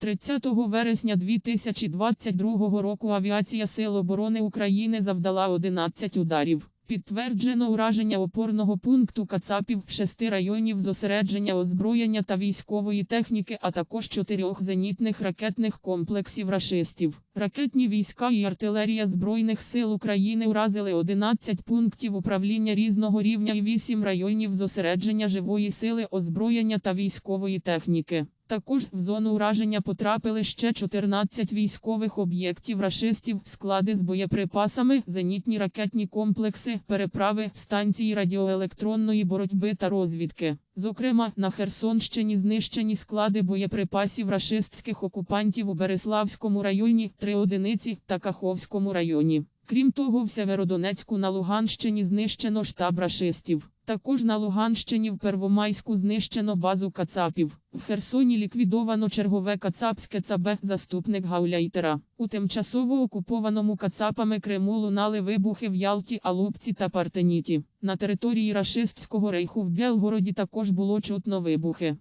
30 вересня 2022 року авіація Сил оборони України завдала 11 ударів. Підтверджено ураження опорного пункту Кацапів, шести районів зосередження озброєння та військової техніки, а також чотирьох зенітних ракетних комплексів рашистів. Ракетні війська і артилерія Збройних сил України уразили 11 пунктів управління різного рівня і 8 районів зосередження живої сили, озброєння та військової техніки. Також в зону ураження потрапили ще 14 військових об'єктів рашистів, склади з боєприпасами, зенітні ракетні комплекси, переправи, станції радіоелектронної боротьби та розвідки. Зокрема, на Херсонщині знищені склади боєприпасів рашистських окупантів у Береславському районі, три одиниці та Каховському районі. Крім того, в Северодонецьку на Луганщині знищено штаб рашистів. Також на Луганщині в Первомайську знищено базу кацапів. В Херсоні ліквідовано чергове кацапське ЦАБ, заступник гауляйтера. У тимчасово окупованому кацапами Криму лунали вибухи в Ялті, Алупці та Партеніті. На території рашистського рейху в Белгороді також було чутно вибухи.